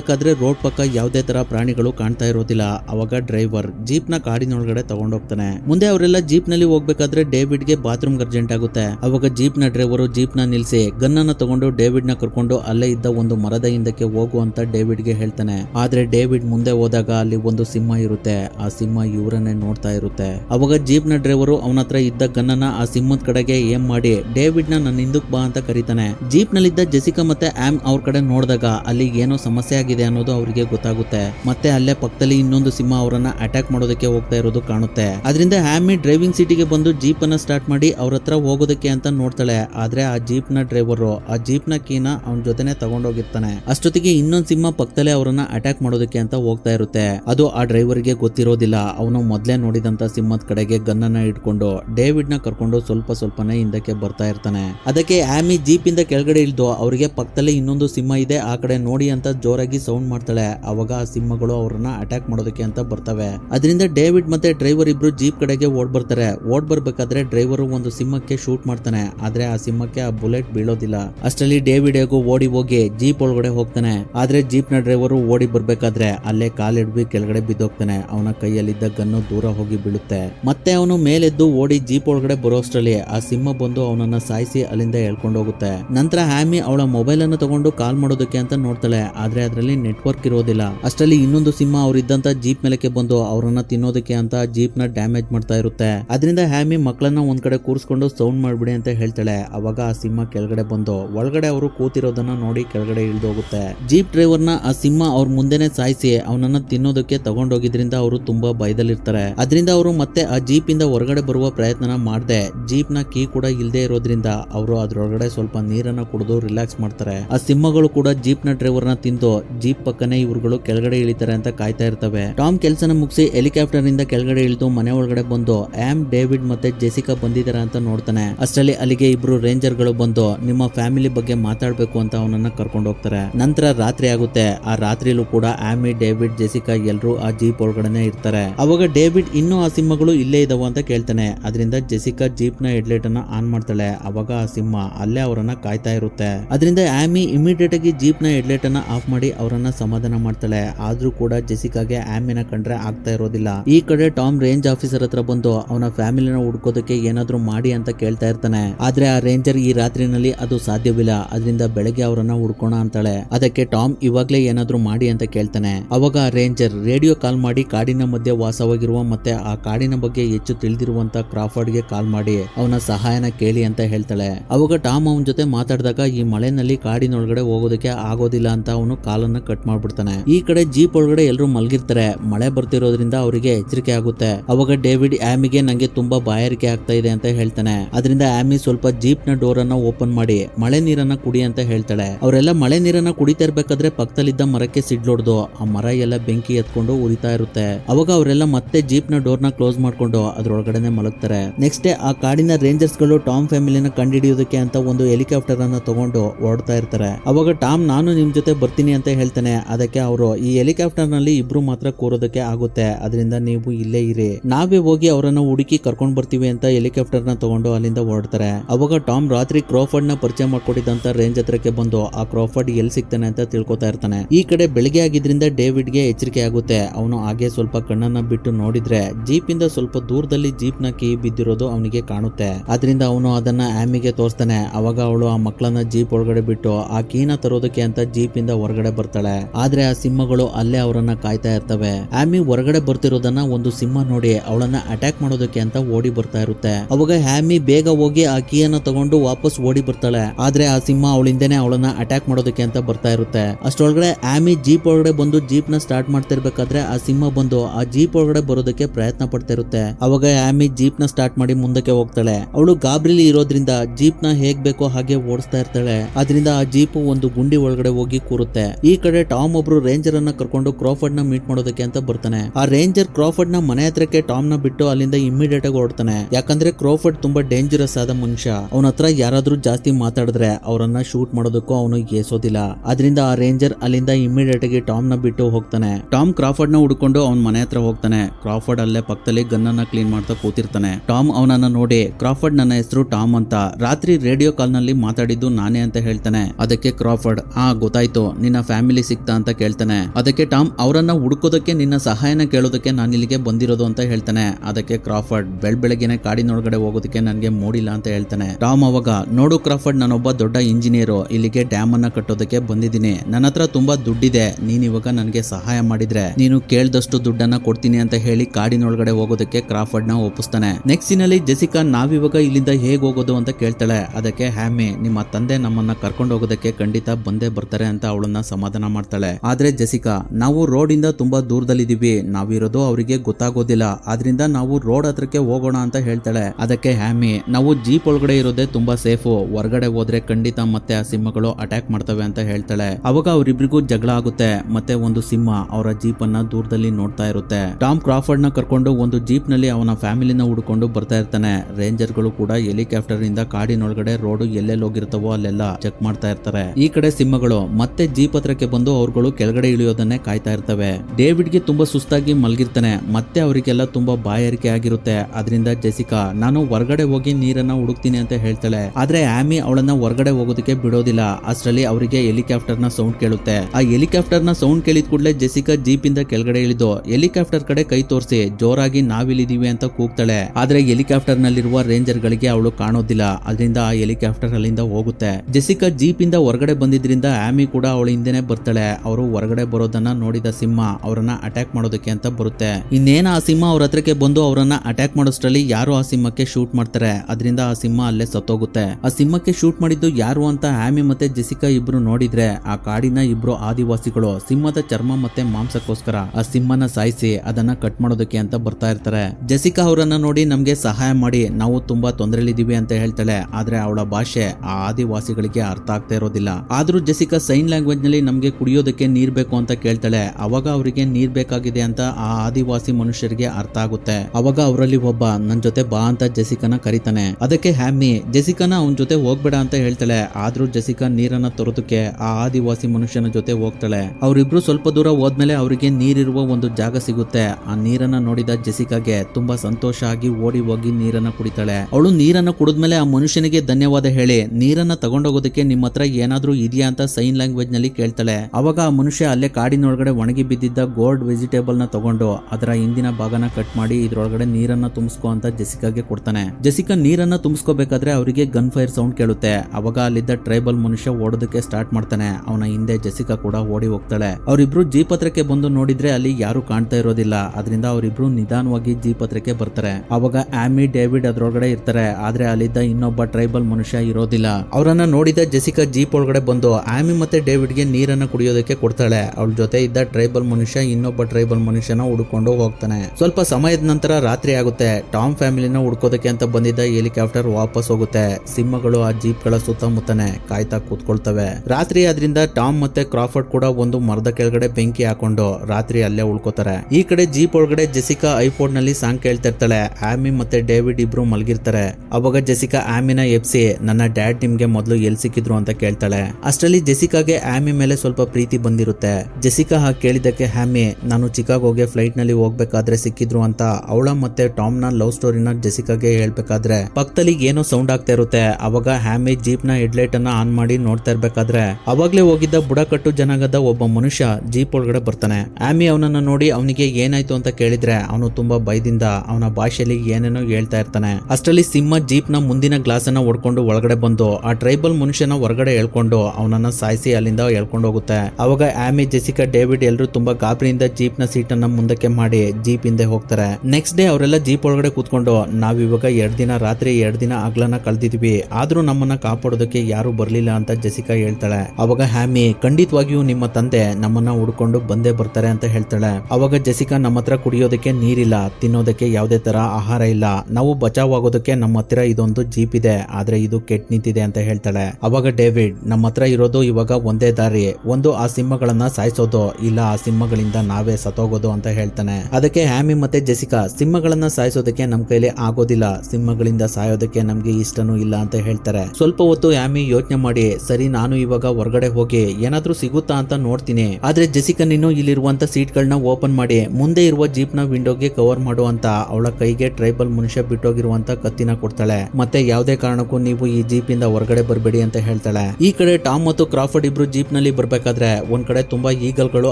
ಹೋಗ್ತಿರ್ಬೇಕಾದ್ರೆ ರೋಡ್ ಪಕ್ಕ ಯಾವುದೇ ತರ ಪ್ರಾಣಿಗಳು ಕಾಣ್ತಾ ಇರೋದಿಲ್ಲ. ಅವಾಗ ಡ್ರೈವರ್ ಜೀಪ್ನ ಕಾಡಿನೊಳಗಡೆ ತಗೊಂಡೋಗ್ತಾನೆ. ಮುಂದೆ ಅವರೆಲ್ಲ ಜೀಪ್ನಲ್ಲಿ ಹೋಗ್ಬೇಕಾದ್ರೆ ಡೇವಿಡ್ಗೆ ಬಾತ್ರೂಮ್ ಅರ್ಜೆಂಟ್ ಆಗುತ್ತೆ. ಅವಾಗ ಜೀಪ್ನ ಡ್ರೈವರು ಜೀಪ್ನ ನಿಲ್ಸಿ ಗನ್ನ ತಗೊಂಡು ಡೇವಿಡ್ನ ಕರ್ಕೊಂಡು ಅಲ್ಲೇ ಇದ್ದ ಒಂದು ಮರದ ಹಿಂದಕ್ಕೆ ಹೋಗು ಅಂತ ಡೇವಿಡ್ಗೆ ಹೇಳ್ತಾನೆ. ಆದ್ರೆ ಡೇವಿಡ್ ಮುಂದೆ ಹೋದಾಗ ಅಲ್ಲಿ ಒಂದು ಸಿಂಹ ಇರುತ್ತೆ. ಆ ಸಿಂಹ ಇವರನ್ನೇ ನೋಡ್ತಾ ಇರುತ್ತೆ. ಅವಾಗ ಜೀಪ್ನ ಡ್ರೈವರು ಅವನ ಹತ್ರ ಇದ್ದ ಗನ್ನ ಆ ಸಿಂಹದ ಕಡೆಗೆ ಏಮ್ ಮಾಡಿ ಡೇವಿಡ್ನ ನನ್ನ ಹಿಂದಕ್ ಬಾ ಅಂತ ಕರೀತಾನೆ. ಜೀಪ್ ನಲ್ಲಿದ್ದ ಜೆಸಿಕಾ ಮತ್ತೆ ಆಮ್ ಅವ್ರ ಕಡೆ ನೋಡಿದಾಗ ಅಲ್ಲಿ ಏನೋ ಸಮಸ್ಯೆ ಆಗಿದೆ ಅನ್ನೋದು ಅವರಿಗೆ ಗೊತ್ತಾಗುತ್ತೆ. ಮತ್ತೆ ಅಲ್ಲೇ ಪಕ್ಕದಲ್ಲಿ ಇನ್ನೊಂದು ಸಿಂಹ ಅವರನ್ನ ಅಟ್ಯಾಕ್ ಮಾಡೋದಕ್ಕೆ ಹೋಗ್ತಾ ಇರೋದು ಕಾಣುತ್ತೆ. ಅದರಿಂದ ಹ್ಯಾಮಿ ಡ್ರೈವಿಂಗ್ ಸೀಟಿಗೆ ಬಂದು ಜೀಪ್ ಅನ್ನ ಸ್ಟಾರ್ಟ್ ಮಾಡಿ ಅವ್ರ ಹತ್ರ ಹೋಗೋದಕ್ಕೆ ಅಂತ ನೋಡ್ತಾಳೆ. ಆದ್ರೆ ಆ ಜೀಪ್ನ ಡ್ರೈವರ್ ಆ ಜೀಪ್ನ ಕೀನ ಅವನ ಜೊತೆನೆ ತಗೊಂಡೋಗಿರ್ತಾನೆ. ಅಷ್ಟೊತ್ತಿಗೆ ಇನ್ನೊಂದ್ ಸಿಂಹ ಪಕ್ಕದಲ್ಲೇ ಅವರನ್ನ ಅಟ್ಯಾಕ್ ಮಾಡೋದಕ್ಕೆ ಅಂತ ಹೋಗ್ತಾ ಇರುತ್ತೆ. ಅದು ಆ ಡ್ರೈವರ್ಗೆ ಗೊತ್ತಿರೋದಿಲ್ಲ. ಅವನು ಮೊದ್ಲೇ ನೋಡಿದಂತ ಸಿಂಹದ ಕಡೆಗೆ ಗನ್ನನ್ನ ಇಟ್ಕೊಂಡು ಡೇವಿಡ್ನ ಕರ್ಕೊಂಡು ಸ್ವಲ್ಪ ಸ್ವಲ್ಪನೇ ಹಿಂದಕ್ಕೆ ಬರ್ತಾ ಇರ್ತಾನೆ. ಅದಕ್ಕೆ ಆಮಿ ಜೀಪ್ ಇಂದ ಕೆಳಗಡೆ ಇಳಿದು ಅವರಿಗೆ ಪಕ್ಕದಲ್ಲಿ ಇನ್ನೊಂದು ಸಿಂಹ ಇದೆ, ಆ ಕಡೆ ನೋಡಿ ಅಂತ ಜೋರಾಗಿ ಸೌಂಡ್ ಮಾಡ್ತಾಳೆ. ಅವಾಗ ಆ ಸಿಂಹಗಳು ಅವರನ್ನ ಅಟ್ಯಾಕ್ ಮಾಡೋದಕ್ಕೆ ಅಂತ ಬರ್ತವೆ. ಅದರಿಂದ ಡೇವಿಡ್ ಮತ್ತೆ ಡ್ರೈವರ್ ಇಬ್ರು ಜೀಪ್ ಕಡೆಗೆ ಓಡ್ ಬರ್ತಾರೆ. ಓಡ್ ಬರ್ಬೇಕಾದ್ರೆ ಡ್ರೈವರ್ ಒಂದು ಸಿಂಹಕ್ಕೆ ಶೂಟ್ ಮಾಡ್ತಾನೆ. ಆದ್ರೆ ಆ ಸಿಂಹಕ್ಕೆ ಆ ಬುಲೆಟ್ ಬೀಳೋದಿಲ್ಲ. ಅಷ್ಟರಲ್ಲಿ ಡೇವಿಡ್ ಹೇಗೋ ಓಡಿ ಹೋಗಿ ಜೀಪ್ ಒಳಗಡೆ ಹೋಗ್ತಾನೆ. ಆದ್ರೆ ಜೀಪ್ನ ಡ್ರೈವರ್ ಓಡಿ ಬರ್ಬೇಕಾದ್ರೆ ಅಲ್ಲೇ ಕಾಲಿಡ್ಬಿ ಕೆಳಗಡೆ ಬಿದ್ದೋಗ್ತಾನೆ. ಅವನ ಕೈಯಲ್ಲಿದ್ದ ಗನ್ನು ದೂರ ಹೋಗಿ ಬೀಳುತ್ತೆ. ಮತ್ತೆ ಅವನು ಮೇಲೆದ್ದು ಓಡಿ ಜೀಪ್ ಒಳಗಡೆ ಬರೋಷ್ಟರಲ್ಲಿ ಆ ಸಿಂಹ ಬಂದು ಅವನನ್ನ ಸಾಯಿಸಿ ಅಲ್ಲಿಂದ ಹೇಳ್ಕೊಂಡು ಹೋಗುತ್ತೆ ನಂತರ ಹ್ಯಾಮಿ ಅವಳ ಮೊಬೈಲ್ ಅನ್ನು ತಗೊಂಡು ಕಾಲ್ ಮಾಡೋದಕ್ಕೆ ಅಂತ ನೋಡ್ತಾಳೆ. ಆದ್ರೆ ಅದರಲ್ಲಿ ನೆಟ್ವರ್ಕ್ ಇರೋದಿಲ್ಲ. ಅಷ್ಟರಲ್ಲಿ ಇನ್ನೊಂದು ಸಿಂಹ ಅವರಿದ್ದಂತ ಜೀಪ್ ಮೇಲಕ್ಕೆ ಬಂದು ಅವರನ್ನ ತಿನ್ನೋದಕ್ಕೆ ಅಂತ ಜೀಪ್ನ ಡ್ಯಾಮೇಜ್ ಮಾಡ್ತಾ ಇರುತ್ತೆ. ಅದರಿಂದ ಹ್ಯಾಮಿ ಮಕ್ಕಳನ್ನ ಒಂದ್ ಕಡೆ ಕೂರಿಸ್ಕೊಂಡು ಸೌಂಡ್ ಮಾಡ್ಬಿಡಿ ಅಂತ ಹೇಳ್ತಾಳೆ. ಅವಾಗ ಆ ಸಿಂಹ ಕೆಳಗಡೆ ಬಂದು, ಒಳಗಡೆ ಅವರು ಕೂತಿರೋದನ್ನ ನೋಡಿ ಕೆಳಗಡೆ ಇಳಿದು ಹೋಗುತ್ತೆ ಜೀಪ್ ಡ್ರೈವರ್ನ ಆ ಸಿಂಹ ಅವ್ರ ಮುಂದೆನೆ ಸಾಯಿಸಿ ಅವನನ್ನ ತಿನ್ನೋದಕ್ಕೆ ತಗೊಂಡೋಗಿದ್ರಿಂದ ಅವರು ತುಂಬಾ ಭಯದಲ್ಲಿರ್ತಾರೆ. ಅದರಿಂದ ಅವರು ಮತ್ತೆ ಆ ಜೀಪ್ ಇಂದ ಹೊರಗಡೆ ಬರುವ ಪ್ರಯತ್ನನ ಮಾಡದೆ. ಜೀಪ್ನ ಕೀ ಕೂಡ ಇಲ್ಲದೆ ಇರೋದ್ರಿಂದ ಅವರು ಅದ್ರೊಳಗಡೆ ಸ್ವಲ್ಪ ನೀರನ್ನ ಕುಡಿದು ರಿಲ್ಯಾಕ್ಸ್ ಮಾಡ್ತಾರೆ. ಆ ಸಿಂಹಗಳು ಕೂಡ ಜೀಪ್ನ ಡ್ರೈವರ್ನ ತಿಂದು ಜೀಪ್ ಪಕ್ಕನೆ ಇವ್ರುಗಳು ಕೆಳಗಡೆ ಇಳಿತಾರೆ ಅಂತ ಕಾಯ್ತಾ ಇರ್ತವೆ. ಟಾಮ್ ಕೆಲಸನ ಮುಗಿಸಿ ಹೆಲಿಕಾಪ್ಟರ್ ಇಂದ ಕೆಳಗಡೆ ಇಳಿದು ಮನೆ ಒಳಗಡೆ ಬಂದು, ಆಮ್, ಡೇವಿಡ್ ಮತ್ತೆ ಜೆಸಿಕಾ ಬಂದಿದ್ದಾರೆ ಅಂತ ನೋಡ್ತಾನೆ. ಅಷ್ಟರಲ್ಲಿ ಅಲ್ಲಿಗೆ ಇಬ್ರು ರೇಂಜರ್ಗಳು ಬಂದು ನಿಮ್ಮ ಫ್ಯಾಮಿಲಿ ಬಗ್ಗೆ ಮಾತಾಡ್ಬೇಕು ಅಂತ ಅವನನ್ನ ಕರ್ಕೊಂಡು ಹೋಗ್ತಾರೆ. ನಂತರ ರಾತ್ರಿ ಆಗುತ್ತೆ. ಆ ರಾತ್ರಿಯಲ್ಲೂ ಕೂಡ ಆಮಿ, ಡೇವಿಡ್, ಜೆಸಿಕಾ ಎಲ್ಲರೂ ಆ ಜೀಪ್ ಒಳಗಡೆನೆ ಇರ್ತಾರೆ. ಅವಾಗ ಡೇವಿಡ್ ಇನ್ನೂ ಆ ಸಿಂಹಗಳು ಇಲ್ಲೇ ಇದಾವ ಅಂತ ಕೇಳ್ತಾನೆ. ಅದರಿಂದ ಜೆಸಿಕಾ ಜೀಪ್ನ ಹೆಡ್ಲೈಟ್ ಅನ್ನ ಆನ್ ಮಾಡ್ತಾಳೆ. ಅವಾಗ ಆ ಸಿಂಹ ಅಲ್ಲೇ ಅವರನ್ನ ಕಾಯ್ತಾ ಇರುತ್ತೆ. ಅದರಿಂದ ಆಮಿ ಇಮಿಡಿಯೇಟ್ ಆಗಿ ಜೀಪ್ನ ಹೆಡ್ಲೈಟ್ ಅನ್ನ ಆಫ್ ಮಾಡಿ ಅವರನ್ನ ಸಮಾಧಾನ ಮಾಡ್ತಾಳೆ. ಆದ್ರೂ ಕೂಡ ಜೆಸಿಕಾಗೆ ಆಮಿನ ಕಂಡ್ರೆ ಆಗ್ತಾ ಇರೋದಿಲ್ಲ. ಈ ಕಡೆ ಟಾಮ್ ರೇಂಜ್ ಆಫೀಸರ್ ಹತ್ರ ಬಂದು ಅವನ ಫ್ಯಾಮಿಲಿನ ಹುಡ್ಕೋದಕ್ಕೆ ಏನಾದ್ರೂ ಮಾಡಿ ಅಂತ ಕೇಳ್ತಾ ಇರ್ತಾನೆ. ಆದ್ರೆ ಆ ರೇಂಜರ್ ಈ ರಾತ್ರಿನಲ್ಲಿ ಅದು ಸಾಧ್ಯವಿಲ್ಲ. ಅದರಿಂದ ಬೆಳಗ್ಗೆ ಅವರನ್ನ ಹುಡ್ಕೋಣ ಅಂತಾಳೆ. ಅದಕ್ಕೆ ಟಾಮ್ ಇವಾಗ್ಲೇ ಏನಾದ್ರೂ ಮಾಡಿ ಅಂತ ಕೇಳ್ತಾನೆ. ಅವಾಗ ರೇಂಜರ್ ರೇಡಿಯೋ ಕಾಲ್ ಮಾಡಿ ಕಾಡಿನ ಮಧ್ಯೆ ವಾಸವಾಗಿರುವ ಮತ್ತೆ ಆ ಕಾಡಿನ ಬಗ್ಗೆ ಹೆಚ್ಚು ತಿಳಿದಿರುವಂತ ಕ್ರಾಫರ್ಡ್ಗೆ ಕಾಲ್ ಮಾಡಿ ಅವನ ಸಹಾಯನ ಕೇಳಿ ಅಂತ ಹೇಳ್ತಾಳೆ. ಅವಾಗ ಟಾಮ್ ಅವನ ಜೊತೆ ಮಾತಾಡಿದಾಗ ಈ ಮಳೆನಲ್ಲಿ ಕಾಡಿನೊಳಗಡೆ ಹೋಗೋದಕ್ಕೆ ಆಗೋದಿಲ್ಲ ಅಂತ ಅವನು ಕಾಲನ್ನ ಕಟ್ ಮಾಡ್ಬಿಡ್ತಾನೆ. ಈ ಕಡೆ ಜೀಪ್ ಒಳಗಡೆ ಎಲ್ಲರೂ ಮಲಗಿರ್ತಾರೆ. ಮಳೆ ಬರ್ತಿರೋದ್ರಿಂದ ಅವರಿಗೆ ಎಚ್ಚರಿಕೆ ಆಗುತ್ತೆ. ಅವಾಗ ಡೇವಿಡ್ ಆಮಿಗೆ ನಂಗೆ ತುಂಬಾ ಬಾಯಾರಿಕೆ ಆಗ್ತಾ ಇದೆ ಅಂತ ಹೇಳ್ತಾನೆ. ಅದರಿಂದ ಆಮಿ ಸ್ವಲ್ಪ ಜೀಪ್ನ ಡೋರ್ ಅನ್ನ ಓಪನ್ ಮಾಡಿ, ಮಳೆ ನೀರನ್ನ ಕುಡಿ ಅಂತ ಹೇಳ್ತಾಳೆ. ಅವರೆಲ್ಲ ಮಳೆ ನೀರನ್ನ ಕುಡಿತಾ ಇರ್ಬೇಕಾದ್ರೆ ಪಕ್ಕದಲ್ಲಿದ್ದ ಮರಕ್ಕೆ ಸಿಡ್ಲೊಡ್ದು ಆ ಮರ ಎಲ್ಲ ಬೆಂಕಿ ಎತ್ಕೊಂಡು ಉರಿತಾ ಇರುತ್ತೆ. ಅವಾಗ ಅವರೆಲ್ಲ ಮತ್ತೆ ಜೀಪ್ನ ಡೋರ್ನ ಕ್ಲೋಸ್ ಮಾಡ್ಕೊಂಡು ಅದ್ರೊಳಗಡೆನೆ ಮಲಗ್ತಾರೆ. ನೆಕ್ಸ್ಟ್ ಡೇ ಆ ಕಾಡಿನ ರೇಂಜರ್ಸ್ಗಳು ಟಾಮ್ ಫ್ಯಾಮಿಲಿನ ಕಂಡುಹಿಡಿಯೋದಕ್ಕೆ ಅಂತ ಒಂದು ಹೆಲಿಕಾಪ್ಟರ್ ಅನ್ನ ತಗೊಂಡು ಓಡ್ತಾ ಇರ್ತಾರೆ. ಅವಾಗ ಟಾಮ್, ನಾನು ನಿಮ್ ಜೊತೆ ಬರ್ತೀನಿ ಅಂತ ಹೇಳ್ತಾನೆ, ಅದಕ್ಕೆ ಅವರು, ಈ ಹೆಲಿಕಾಪ್ಟರ್ನಲ್ಲಿ ಇಬ್ರು ಮಾತ್ರ ಕೂರೋದಕ್ಕೆ ಆಗುತ್ತೆ, ಅದರಿಂದ ನೀವು ಇಲ್ಲೇ ಇರಿ. ನಾವೇ ಹೋಗಿ ಅವರನ್ನ ಹುಡುಕಿ ಕರ್ಕೊಂಡ್ ಬರ್ತೀವಿ ಅಂತ ಹೆಲಿಕಾಪ್ಟರ್ನ ತಗೊಂಡು ಅಲ್ಲಿಂದ ಹೊರಡ್ತಾರೆ. ಅವಾಗ ಟಾಮ್ ರಾತ್ರಿ ಕ್ರಾಫರ್ಡ್ನ ಪರಿಚಯ ಮಾಡ್ಕೊಟ್ಟಿದ್ದಂತ ರೇಂಜ್ ಹತ್ರಕ್ಕೆ ಬಂದು, ಆ ಕ್ರೋಫರ್ಡ್ ಎಲ್ಲಿ ಸಿಗ್ತಾನೆ ಅಂತ ತಿಳ್ಕೊತಾ ಇರ್ತಾನೆ. ಈ ಕಡೆ ಬೆಳಿಗ್ಗೆ ಆಗಿದ್ರಿಂದ ಡೇವಿಡ್ಗೆ ಎಚ್ಚರಿಕೆ ಆಗುತ್ತೆ. ಅವನು ಹಾಗೆ ಸ್ವಲ್ಪ ಕಣ್ಣನ್ನ ಬಿಟ್ಟು ನೋಡಿದ್ರೆ ಜೀಪ್ ಇಂದ ಸ್ವಲ್ಪ ದೂರದಲ್ಲಿ ಜೀಪ್ನ ಕೀ ಬಿದ್ದಿರೋದು ಅವನಿಗೆ ಕಾಣುತ್ತೆ. ಅದರಿಂದ ಅವನು ಅದನ್ನ ಆಮಿಗೆ ತೋರಿಸ್ತಾನೆ. ಅವಾಗ ಅವಳು ಆ ಮಕ್ಕಳನ್ನ ಜೀಪ್ ಒಳಗಡೆ ಬಿಟ್ಟು, ಆ ಕೀನ ತರೋದಕ್ಕೆ ಅಂತ ಜೀಪ್ ಇಂದ ಹೊರಗಡೆ ಬರ್ತಾಳೆ ಆದ್ರೆ ಆ ಸಿಂಹಗಳು ಅಲ್ಲೇ ಅವರನ್ನ ಕಾಯ್ತಾ ಇರ್ತವೆ. ಆಮಿ ಹೊರಗಡೆ ಬರ್ತಿರೋದನ್ನ ಒಂದು ಸಿಂಹ ನೋಡಿ ಅವಳನ್ನ ಅಟ್ಯಾಕ್ ಮಾಡೋದಕ್ಕೆ ಅಂತ ಓಡಿ ಬರ್ತಾ ಇರುತ್ತೆ. ಅವಾಗ ಹ್ಯಾಮಿ ಬೇಗ ಹೋಗಿ ಆ ಕೀಯನ್ನ ತಗೊಂಡು ವಾಪಸ್ ಓಡಿ ಬರ್ತಾಳೆ. ಆದ್ರೆ ಆ ಸಿಂಹ ಅವಳಿಂದನೇ ಅವಳನ್ನ ಅಟ್ಯಾಕ್ ಮಾಡೋದಕ್ಕೆ ಅಂತ ಬರ್ತಾ ಇರುತ್ತೆ. ಅಷ್ಟೊಳಗಡೆ ಆಮಿ ಜೀಪ್ ಒಳಗಡೆ ಬಂದು ಜೀಪ್ನ ಸ್ಟಾರ್ಟ್ ಮಾಡ್ತಿರ್ಬೇಕಾದ್ರೆ ಆ ಸಿಂಹ ಬಂದು ಆ ಜೀಪ್ ಒಳಗಡೆ ಬರೋದಕ್ಕೆ ಪ್ರಯತ್ನ ಪಡ್ತಾ ಇರುತ್ತೆ ಅವಾಗ ಆಮಿ ಜೀಪ್ನ ಸ್ಟಾರ್ಟ್ ಮಾಡಿ ಮುಂದಕ್ಕೆ ಹೋಗ್ತಾಳೆ. ಅವಳು ಗಾಬ್ರಿಲಿ ಇರೋದ್ರಿಂದ ಜೀಪ್ನ ಹೇಗ್ ಬೇಕೋ ಹಾಗೆ ಓಡಿಸ್ತಾ ಇರ್ತಾಳೆ. ಅದರಿಂದ ಆ ಜೀಪ್ ಒಂದು ಗುಂಡಿ ಒಳಗಡೆ ಹೋಗಿ ಕೂರುತ್ತೆ. ಈ ಕಡೆ ಟಾಮ್ ಒಬ್ರು ರೇಂಜರ್ ಅನ್ನ ಕರ್ಕೊಂಡು ಕ್ರಾಫರ್ಡ್ನ ಮೀಟ್ ಮಾಡೋದಕ್ಕೆ ಅಂತ ಬರ್ತಾನೆ. ಆ ರೇಂಜರ್ ಕ್ರಾಫರ್ಡ್ನ ಮನೆ ಹತ್ರಕ್ಕೆ ಟಾಮ್ನ ಬಿಟ್ಟು ಅಲ್ಲಿಂದ ಇಮಿಡಿಯೇಟ್ ಆಗಿ ಓಡ್ತಾನೆ ಯಾಕಂದ್ರೆ ಕ್ರಾಫರ್ಡ್ ತುಂಬಾ ಡೇಂಜರಸ್ ಆದ ಮನುಷ್ಯ. ಅವನ ಹತ್ರ ಯಾರಾದ್ರೂ ಜಾಸ್ತಿ ಮಾತಾಡಿದ್ರೆ ಅವರನ್ನ ಶೂಟ್ ಮಾಡೋದಕ್ಕೂ ಅವನು ಏಸೋದಿಲ್ಲ. ಅದರಿಂದ ಆ ರೇಂಜರ್ ಅಲ್ಲಿಂದ ಇಮಿಡಿಯೇಟ್ ಆಗಿ ಟಾಮ್ನ ಬಿಟ್ಟು ಹೋಗ್ತಾನೆ. ಟಾಮ್ ಕ್ರಾಫರ್ಡ್ನ ಹುಡ್ಕೊಂಡು ಅವನ ಮನೆ ಹತ್ರ ಹೋಗ್ತಾನೆ. ಕ್ರಾಫರ್ಡ್ ಅಲ್ಲೇ ಪಕ್ಕದಲ್ಲಿ ಗನ್ ಅನ್ನ ಕ್ಲೀನ್ ಮಾಡ್ತಾ ಕೂತಿರ್ತಾನೆ. ಟಾಮ್ ಅವನನ್ನ ನೋಡಿ, ಕ್ರಾಫರ್ಡ್ ನನ್ನ ಹೆಸರು ಟಾಮ್ ಅಂತ ರಾತ್ರಿ ರೇಡಿಯೋ ಕಾಲ್ನಲ್ಲಿ ಮಾತಾಡಿದ್ದು ನಾನೇ ಅಂತ ಹೇಳ್ತಾನೆ. ಅದಕ್ಕೆ ಕ್ರಾಫರ್ಡ್, ಆ, ಗೊತ್ತಾಯ್ತು. ನಿನ್ನ ಫ್ಯಾಮಿಲಿ ಸಿಕ್ತಾ ಅಂತ ಕೇಳ್ತಾನೆ. ಅದಕ್ಕೆ ಟಾಮ್, ಅವರನ್ನ ಹುಡುಕೋದಕ್ಕೆ ನಿನ್ನ ಸಹಾಯನ ಕೇಳೋದಕ್ಕೆ ನಾನು ಇಲ್ಲಿಗೆ ಬಂದಿರೋದು ಅಂತ ಹೇಳ್ತಾನೆ. ಅದಕ್ಕೆ ಕ್ರಾಫರ್ಡ್ ಬೆಳ್ ಬೆಳಗ್ಗೆನೆ ಕಾಡಿನೊಳಗಡೆ ಹೋಗೋದಕ್ಕೆ ನನಗೆ ಮೂಡಿಲ್ಲ ಅಂತ ಹೇಳ್ತಾನೆ. ಟಾಮ್ ಅವಾಗ, ನೋಡು ಕ್ರಾಫರ್ಡ್, ನಾನೊಬ್ಬ ದೊಡ್ಡ ಇಂಜಿನಿಯರು. ಇಲ್ಲಿಗೆ ಡ್ಯಾಮ್ ಅನ್ನ ಕಟ್ಟೋದಕ್ಕೆ ಬಂದಿದ್ದೀನಿ. ನನ್ನ ಹತ್ರ ತುಂಬಾ ದುಡ್ಡಿದೆ. ನೀನ್ ಇವಾಗ ನನಗೆ ಸಹಾಯ ಮಾಡಿದ್ರೆ. ನೀನು ಕೇಳ್ದಷ್ಟು ದುಡ್ಡನ್ನ ಕೊಡ್ತೀನಿ ಅಂತ ಹೇಳಿ ಕಾಡಿನೊಳಗಡೆ ಹೋಗೋದಕ್ಕೆ ಕ್ರಾಫರ್ಡ್ನ ಒಪ್ಪಿಸ್ತಾನೆ. ನೆಕ್ಸ್ಟ್ ಸೀನಲ್ಲಿ ಜೆಸಿಕಾ, ನಾವಿವಾಗ ಇಲ್ಲಿಂದ ಹೇಗ್ ಹೋಗೋದು ಅಂತ ಕೇಳ್ತಾಳೆ. ಅದಕ್ಕೆ ಹ್ಯಾಮಿ, ನಿಮ್ಮ ತಂದೆ ನಮ್ಮನ್ನ ಕರ್ಕೊಂಡು ಹೋಗೋದಕ್ಕೆ ಖಂಡಿತ ಬಂದೇ ಬರ್ತಾರೆ ಅಂತ ಅವಳನ್ನ ಸಮಾಧಾನ ಮಾಡ್ತಾಳೆ. ಆದ್ರೆ ಜೆಸಿಕಾ, ನಾವು ರೋಡ್ ಇಂದ ತುಂಬಾ ದೂರದಲ್ಲಿದ್ದೀವಿ. ನಾವಿರೋದು ಅವರಿಗೆ ಗೊತ್ತಾಗೋದಿಲ್ಲ. ಆದ್ರಿಂದ ನಾವು ರೋಡ್ ಹತ್ರಕ್ಕೆ ಹೋಗೋಣ ಅಂತ ಹೇಳ್ತಾಳೆ. ಅದಕ್ಕೆ ಹ್ಯಾಮಿ, ನಾವು ಜೀಪ್ ಒಳಗಡೆ ಇರೋದೇ ತುಂಬಾ ಸೇಫು. ಹೊರಗಡೆ ಹೋದ್ರೆ ಖಂಡಿತ ಮತ್ತೆ ಆ ಸಿಂಹಗಳು ಅಟ್ಯಾಕ್ ಮಾಡ್ತವೆ ಅಂತ ಹೇಳ್ತಾಳೆ. ಅವಾಗ ಅವರಿಬ್ರಿಗೂ ಜಗಳ ಆಗುತ್ತೆ. ಮತ್ತೆ ಒಂದು ಸಿಂಹ ಅವರ ಜೀಪ್ ಅನ್ನ ದೂರದಲ್ಲಿ ನೋಡ್ತಾ ಇರುತ್ತೆ. ಟಾಮ್ ಕ್ರಾಫರ್ಡ್ನ ಕರ್ಕೊಂಡು ಒಂದು ಜೀಪ್ನಲ್ಲಿ ಅವನ ಫ್ಯಾಮಿಲಿನ ಹುಡ್ಕೊಂಡು ಬರ್ತಾ ಇರ್ತಾನೆ. ರೇಂಜರ್ಗಳು ಕೂಡ ಹೆಲಿಕಾಪ್ಟರ್ ಇಂದ ಕಾಡಿನೊಳಗಡೆ ರೋಡ್ ಎಲ್ಲೆಲ್ಲಿ ಹೋಗಿರ್ತವೋ ಅಲ್ಲೆಲ್ಲ ಚೆಕ್ ಮಾಡ್ತಾ ಇರ್ತಾರೆ. ಈ ಕಡೆ ಸಿಂಹಗಳು ಮತ್ತೆ ಜೀಪ್ ಹತ್ರಕ್ಕೆ ಬಂದು ಅವ್ರುಗಳು ಕೆಳಗಡೆ ಇಳಿಯೋದನ್ನೇ ಕಾಯ್ತಾ ಇರ್ತವೆ. ಡೇವಿಡ್ಗೆ ತುಂಬಾ ಸುಸ್ತಾಗಿ ಮಲಗಿರ್ತಾನೆ. ಮತ್ತೆ ಅವರಿಗೆಲ್ಲ ತುಂಬಾ ಬಾಯಾರಿಕೆ ಆಗಿರುತ್ತೆ. ಅದರಿಂದ ಜೆಸಿಕಾ, ನಾನು ಹೊರಗಡೆ ಹೋಗಿ ನೀರನ್ನ ಹುಡುಕ್ತೀನಿ ಅಂತ ಹೇಳ್ತಾಳೆ. ಆದ್ರೆ ಆಮಿ ಅವಳನ್ನ ಹೊರಗಡೆ ಹೋಗೋದಕ್ಕೆ ಬಿಡೋದಿಲ್ಲ. ಅಷ್ಟರಲ್ಲಿ ಅವರಿಗೆ ಹೆಲಿಕಾಪ್ಟರ್ನ ಸೌಂಡ್ ಕೇಳುತ್ತೆ. ಆ ಹೆಲಿಕಾಪ್ಟರ್ನ ಸೌಂಡ್ ಕೇಳಿದ ಕೂಡಲೇ ಜೆಸಿಕಾ ಜೀಪ್ ಇಂದ ಕೆಳಗಡೆ ಇಳಿದು, ಹೆಲಿಕಾಪ್ಟರ್ ಕಡೆ ಕೈ ತೋರಿಸಿ, ಜೋರಾಗಿ ನಾವಿಲ್ಲಿದೀವಿ ಅಂತ ಕೂಗ್ತಾಳೆ. ಆದ್ರೆ ಹೆಲಿಕಾಪ್ಟರ್ ನಲ್ಲಿರುವ ರೇಂಜರ್ ಗಳಿಗೆ ಅವಳು ಕಾಣೋದಿಲ್ಲ. ಅದರಿಂದ ಆ ಹೆಲಿಕಾಪ್ಟರ್ ಅಲ್ಲಿಂದ ಹೋಗುತ್ತೆ. ಜೆಸಿಕಾ ಜೀಪ್ ಇಂದ ಹೊರಗಡೆ ಬಂದಿದ್ರಿಂದ ಆಮಿ ಕೂಡ ಅವಳ ಹಿಂದೆನೆ ಬರ್ತಾಳೆ. ಅವರು ಹೊರಗಡೆ ಬರೋದನ್ನ ನೋಡಿದ ಸಿಂಹ ಅವರನ್ನ ಅಟ್ಯಾಕ್ ಮಾಡೋದಕ್ಕೆ ಅಂತ ಬರುತ್ತೆ. ಇನ್ನೇನ ಆ ಸಿಂಹ ಅವ್ರ ಹತ್ರಕ್ಕೆ ಬಂದು ಅವರನ್ನ ಅಟ್ಯಾಕ್ ಮಾಡೋಷ್ಟರಲ್ಲಿ ಯಾರು ಆ ಸಿಂಹಕ್ಕೆ ಶೂಟ್ ಮಾಡ್ತಾರೆ? ಅದರಿಂದ ಆ ಸಿಂಹ ಅಲ್ಲೇ ಸತ್ತೋಗುತ್ತೆ. ಆ ಸಿಂಹಕ್ಕೆ ಶೂಟ್ ಮಾಡಿದ್ದು ಯಾರು ಅಂತ ಹ್ಯಾಮಿ ಮತ್ತೆ ಜೆಸಿಕಾ ಇಬ್ರು ನೋಡಿದ್ರೆ, ಆ ಕಾಡಿನ ಇಬ್ರು ಆದಿವಾಸಿಗಳು, ಸಿಂಹದ ಚರ್ಮ ಮತ್ತೆ ಮಾಂಸಕ್ಕೋಸ್ಕರ. ಆ ಸಿಂಹನ ಸಾಯಿಸಿ ಅದನ್ನ ಕಟ್ ಮಾಡೋದಕ್ಕೆ ಅಂತ ಬರ್ತಾ ಇರ್ತಾರೆ. ಜೆಸಿಕಾ ಅವರನ್ನ ನೋಡಿ ನಮ್ಗೆ ಸಹಾಯ ಮಾಡಿ, ನಾವು ತುಂಬಾ ತೊಂದರೆಲಿದ್ದೀವಿ ಅಂತ ಹೇಳ್ತಾಳೆ. ಆದ್ರೆ ಅವಳ ಭಾಷೆ ಆ ಆದಿವಾಸಿಗಳಿಗೆ ಅರ್ಥ ಆಗ್ತಾ ಇರೋದಿಲ್ಲ. ಆದ್ರೂ ಜೆಸಿಕಾ ಸೈನ್ ಲ್ಯಾಂಗ್ವೇಜ್ನಲ್ಲಿ ನಮ್ಗೆ ಕುಡಿಯೋದಕ್ಕೆ ನೀರ್ ಬೇಕು ಅಂತ ಕೇಳ್ತಾಳೆ. ಅವಾಗ ಅವರಿಗೆ ನೀರ್ ಬೇಕಾಗಿದೆ ಅಂತ ಆ ಆದಿವಾಸಿ ಮನುಷ್ಯರಿಗೆ ಅರ್ಥ ಆಗುತ್ತೆ. ಅವಾಗ ಅವರಲ್ಲಿ ಒಬ್ಬ ನನ್ ಜೊತೆ ಬಾ ಅಂತ ಜೆಸಿಕಾನ ಕರಿತಾನೆ. ಅದಕ್ಕೆ ಹ್ಯಾಮಿ, ಜೆಸಿಕಾನ ಅವನ ಜೊತೆ ಹೋಗ್ಬೇಡ ಅಂತ ಹೇಳ್ತಾಳೆ. ಆದ್ರೂ ಜೆಸಿಕಾ ನೀರನ್ನ ತರೋದಕ್ಕೆ ಆ ಆದಿವಾಸಿ ಮನುಷ್ಯನ ಜೊತೆ ಹೋಗ್ತಾಳೆ. ಅವರಿಬ್ರು ಸ್ವಲ್ಪ ದೂರ ಹೋದ್ಮೇಲೆ ಅವರಿಗೆ ನೀರಿರುವ ಒಂದು ಜಾಗ ಸಿಗುತ್ತೆ. ಆ ನೀರನ್ನ ನೋಡಿದ ಜೆಸಿಕಾಗೆ ತುಂಬಾ ಸಂತೋಷ ಆಗಿ ಓಡಿ ಹೋಗಿ ನೀರನ್ನ ಕುಡಿತಾಳೆ. ಅವಳು ನೀರನ್ನ ಕುಡಿದ್ಮೇಲೆ ಆ ಮನುಷ್ಯನಿಗೆ ಧನ್ಯವಾದ ಹೇಳಿ, ನೀರನ್ನ ತಗೊಂಡೋಗೋದಕ್ಕೆ ನಿಮ್ಮ ಹತ್ರ ಏನಾದ್ರೂ ಇದೆಯಾ ಅಂತ ಸೈನ್ ಲ್ಯಾಂಗ್ವೇಜ್ನಲ್ಲಿ ಕೇಳ್ತಾಳೆ. ಅವಾಗ ಆ ಮನುಷ್ಯ ಅಲ್ಲೇ ಕಾಡಿನೊಳಗಡೆ ಒಣಗಿ ಬಿದ್ದಿದ್ದ ಗೋಲ್ಡ್ ವೆಜಿಟೇಬಲ್ನ ತಗೊಂಡು ಅದರ ಹಿಂದಿನ ಭಾಗನ ಕಟ್ ಮಾಡಿ ಇದ್ರೊಳಗಡೆ ನೀರನ್ನ ತುಂಬಿಸ್ಕೊ ಅಂತ ಜೆಸಿಕಾಗೆ ಕೊಡ್ತಾನೆ. ಜೆಸಿಕಾ ನೀರನ್ನ ತುಂಬಿಸ್ಕೋಬೇಕಾದ್ರೆ ಅವರಿಗೆ ಗನ್ ಫೈರ್ ಸೌಂಡ್ ಕೇಳುತ್ತೆ. ಅವಾಗ ಅಲ್ಲಿದ್ದ ಟ್ರೈಬಲ್ ಮನುಷ್ಯ ಓಡೋದಕ್ಕೆ ಸ್ಟಾರ್ಟ್ ಮಾಡ್ತಾನೆ. ಅವನ ಹಿಂದೆ ಜೆಸಿಕಾ ಕೂಡ ಓಡಿ ಹೋಗ್ತಾಳೆ. ಅವರಿಬ್ರು ಜೀಪ್ ಹತ್ರಕ್ಕೆ ಬಂದು ನೋಡಿದ್ರೆ ಅಲ್ಲಿ ಯಾರು ಕಾಣ್ತಾ ಇರೋದಿಲ್ಲ. ಅದರಿಂದ ಅವರಿಬ್ರು ನಿಧಾನವಾಗಿ ಜೀಪ್ ಹತ್ರಕ್ಕೆ ಬರ್ತಾರೆ. ಅವಾಗ ಆಮಿ, ಡೇವಿಡ್ ಅದ್ರೊಳಗಡೆ ಇರ್ತಾರೆ. ಆದ್ರೆ ಅಲ್ಲಿದ್ದ ಇನ್ನೊಬ್ಬ ಟ್ರೈಬಲ್ ಮನುಷ್ಯ ಇರೋದಿಲ್ಲ. ಅವರನ್ನ ನೋಡಿದ ಜೆಸಿಕಾ ಜೀಪ್ ಒಳಗಡೆ ಬಂದು ಆಮಿ ಮತ್ತೆ ಡೇವಿಡ್ಗೆ ನೀರನ್ನ ಕುಡಿಯೋದಕ್ಕೆ ಕೊಡ್ತಾಳೆ. ಅವಳ ಜೊತೆ ಇದ್ದ ಟ್ರೈಬಲ್ ಮನುಷ್ಯ ಇನ್ನೊಬ್ಬ ಟ್ರೈಬಲ್ ಮನುಷ್ಯನ ಹುಡ್ಕೊಂಡು ಹೋಗ್ತಾನೆ. ಸ್ವಲ್ಪ ಸಮಯದ ನಂತರ ರಾತ್ರಿ ಆಗುತ್ತೆ. ಟಾಮ್ ಫ್ಯಾಮಿಲಿನ ಹುಡ್ಕೋದಕ್ಕೆ ಅಂತ ಬಂದಿದ್ದ ಹೆಲಿಕಾಪ್ಟರ್ ವಾಪಸ್ ಹೋಗುತ್ತೆ. ಸಿಂಹಗಳು ಆ ಜೀಪ್ಗಳ ಸುತ್ತಮುತ್ತನೆ ಕಾಯ್ತಾ ಕೂತ್ಕೊಳ್ತವೆ. ರಾತ್ರಿ ಅದರಿಂದ ಟಾಮ್ ಮತ್ತೆ ಕ್ರಾಫರ್ಡ್ ಕೂಡ ಒಂದು ಮರದ ಕೆಳಗಡೆ ಬೆಂಕಿ ಹಾಕೊಂಡು ರಾತ್ರಿ ಅಲ್ಲೇ ಉಳ್ಕೋತಾರೆ. ಈ ಕಡೆ ಜೀಪ್ ಒಳಗಡೆ ಜೆಸಿಕಾ ಐಫೋನ್ನಲ್ಲಿ ಸಾಂಗ್ ಕೇಳ್ತಾ ಇರ್ತಾಳೆ. ಆಮಿ ಮತ್ತೆ ಡೇವಿಡ್ ಇಬ್ರು ಮಲಗಿರ್ತಾರೆ. ಅವಾಗ ಜೆಸಿಕಾ ಆಮಿನ ಎಪ್ಸಿ ನನ್ನ ಡ್ಯಾಡ್ ನಿಮ್ಗೆ ಮೊದಲು ಎಲ್ ಸಿಕ್ಕಿದ್ರು? ಅಂತ ಕೇಳ್ತಾಳೆ. ಅಷ್ಟರಲ್ಲಿ ಜೆಸಿಕಾಗೆ ಆಮಿ ಮೇಲೆ ಸ್ವಲ್ಪ ಸ್ವಲ್ಪ ಪ್ರೀತಿ ಬಂದಿರುತ್ತೆ. ಜೆಸಿಕಾ ಕೇಳಿದ್ದಕ್ಕೆ ಹ್ಯಾಮಿ, ನಾನು ಚಿಕಾಗೋಗೆ ಫ್ಲೈಟ್ನಲ್ಲಿ ಹೋಗ್ಬೇಕಾದ್ರೆ ಸಿಕ್ಕಿದ್ರು ಅಂತ ಅವಳ ಮತ್ತೆ ಟಾಮ್ನ ಲವ್ ಸ್ಟೋರಿನ ಜೆಸಿಕಾಗೆ ಹೇಳ್ಬೇಕಾದ್ರೆ ಪಕ್ಕದಲ್ಲಿ ಏನೋ ಸೌಂಡ್ ಆಗ್ತಾ ಇರುತ್ತೆ. ಅವಾಗ ಹ್ಯಾಮಿ ಜೀಪ್ನ ಹೆಡ್ಲೈಟ್ ಅನ್ನ ಆನ್ ಮಾಡಿ ನೋಡ್ತಾ ಇರ್ಬೇಕಾದ್ರೆ, ಅವಾಗ್ಲೇ ಹೋಗಿದ್ದ ಬುಡಕಟ್ಟು ಜನಾಂಗದ ಒಬ್ಬ ಮನುಷ್ಯ ಜೀಪ್ ಒಳಗಡೆ ಬರ್ತಾನೆ. ಹ್ಯಾಮಿ ಅವನನ್ನ ನೋಡಿ ಅವನಿಗೆ ಏನಾಯ್ತು ಅಂತ ಕೇಳಿದ್ರೆ, ಅವನು ತುಂಬಾ ಭಯದಿಂದ ಅವನ ಭಾಷೆಯಲ್ಲಿ ಏನೇನೋ ಹೇಳ್ತಾ ಇರ್ತಾನೆ. ಅಷ್ಟರಲ್ಲಿ ಸಿಂಹ ಜೀಪ್ನ ಮುಂದಿನ ಗ್ಲಾಸ್ ಅನ್ನ ಹೊಡ್ಕೊಂಡು ಒಳಗಡೆ ಬಂದು, ಆ ಟ್ರೈಬಲ್ ಮನುಷ್ಯನ ಹೊರಗಡೆ ಹೇಳ್ಕೊಂಡು ಅವನನ್ನ ಸಾಯಿಸಿ ಅಲ್ಲಿಂದ ಎಳ್ಕೊಂಡು ಹೋಗುತ್ತೆ. ಅವಾಗ ಆಮಿ, ಜೆಸಿಕಾ, ಡೇವಿಡ್ ಎಲ್ಲರೂ ತುಂಬಾ ಗಾಬರಿಯಿಂದ ಜೀಪ್ನ ಸೀಟ್ ಅನ್ನ ಮುಂದಕ್ಕೆ ಮಾಡಿ ಜೀಪ್ ಹಿಂದೆ ಹೋಗ್ತಾರೆ. ನೆಕ್ಸ್ಟ್ ಡೇ ಅವರೆಲ್ಲ ಜೀಪ್ ಒಳಗಡೆ ಕೂತ್ಕೊಂಡು, ನಾವ್ ಇವಾಗ ಎರಡ್ ದಿನ ರಾತ್ರಿ ಎರಡ್ ದಿನ ಆಗ್ಲನ್ನ ಕಳ್ದಿದ್ವಿ. ಆದ್ರೂ ನಮ್ಮನ್ನ ಕಾಪಾಡೋದಕ್ಕೆ ಯಾರು ಬರ್ಲಿಲ್ಲ ಅಂತ ಜೆಸಿಕಾ ಹೇಳ್ತಾಳೆ. ಅವಾಗ ಹ್ಯಾಮಿ ಖಂಡಿತವಾಗಿಯೂ ನಿಮ್ಮ ತಂದೆ ನಮ್ಮನ್ನ ಹುಡ್ಕೊಂಡು ಬಂದೇ ಬರ್ತಾರೆ ಅಂತ ಹೇಳ್ತಾಳೆ. ಅವಾಗ ಜೆಸಿಕಾ, ನಮ್ಮ ಹತ್ರ ಕುಡಿಯೋದಕ್ಕೆ ನೀರಿಲ್ಲ. ತಿನ್ನೋದಕ್ಕೆ ಯಾವುದೇ ತರ ಆಹಾರ ಇಲ್ಲ. ನಾವು ಬಚಾವ್ ಆಗೋದಕ್ಕೆ ನಮ್ಮ ಹತ್ರ ಇದೊಂದು ಜೀಪ್ ಇದೆ. ಆದ್ರೆ ಇದು ಕೆಟ್ಟ ನಿಂತಿದೆ ಅಂತ ಹೇಳ್ತಾಳೆ. ಅವಾಗ ಡೇವಿಡ್, ನಮ್ಮ ಹತ್ರ ಇರೋದು ಇವಾಗ ಒಂದೇ ದಾರಿ. ಒಂದು, ಆ ಸಿಂಹಗಳನ್ನ ಸಾಯಿಸೋದು, ಇಲ್ಲ, ಆ ಸಿಂಹಗಳಿಂದ ನಾವೇ ಸತ್ತೋಗೋದು ಅಂತ ಹೇಳ್ತಾನೆ. ಅದಕ್ಕೆ ಹ್ಯಾಮಿ ಮತ್ತೆ ಜೆಸಿಕಾ, ಸಿಂಹಗಳನ್ನ ಸಾಯಿಸೋದಕ್ಕೆ ನಮ್ ಕೈಲಿ ಆಗೋದಿಲ್ಲ, ಸಿಂಹಗಳಿಂದ ಸಾಯೋದಕ್ಕೆ ನಮ್ಗೆ ಇಷ್ಟನೂ ಇಲ್ಲ ಅಂತ ಹೇಳ್ತಾರೆ. ಸ್ವಲ್ಪ ಹೊತ್ತು ಹ್ಯಾಮಿ ಯೋಚನೆ ಮಾಡಿ, ಸರಿ, ನಾನು ಇವಾಗ ಹೊರಗಡೆ ಹೋಗಿ, ಏನಾದ್ರೂ ಸಿಗುತ್ತಾ ಅಂತ ನೋಡ್ತೀನಿ. ಆದ್ರೆ ಜೆಸಿಕಾ ನೀನು ಇಲ್ಲಿರುವಂತ ಸೀಟ್ ಗಳನ್ನ ಓಪನ್ ಮಾಡಿ, ಮುಂದೆ ಇರುವ ಜೀಪ್ನ ವಿಂಡೋಗೆ ಕವರ್ ಮಾಡುವಂತ, ಅವಳ ಕೈಗೆ ಟ್ರೈಬಲ್ ಮನುಷ್ಯ ಬಿಟ್ಟೋಗಿರುವಂತ ಕತ್ತಿನ ಕೊಡ್ತಾಳೆ. ಮತ್ತೆ ಯಾವುದೇ ಕಾರಣಕ್ಕೂ ನೀವು ಈ ಜೀಪ್ ಇಂದ ಹೊರಗಡೆ ಬರಬೇಡಿ ಅಂತ ಹೇಳ್ತಾಳೆ. ಈ ಕಡೆ ಟಾಮ್ ಮತ್ತು ಕ್ರಾಫರ್ಡ್ ಇಬ್ರು ಜೀಪ್ನಲ್ಲಿ ಬರ್ಬೇಕಾದ್ರೆ ಒಂದ್ ಕಡೆ ತುಂಬಾ ಈಗಲ್ಗಳು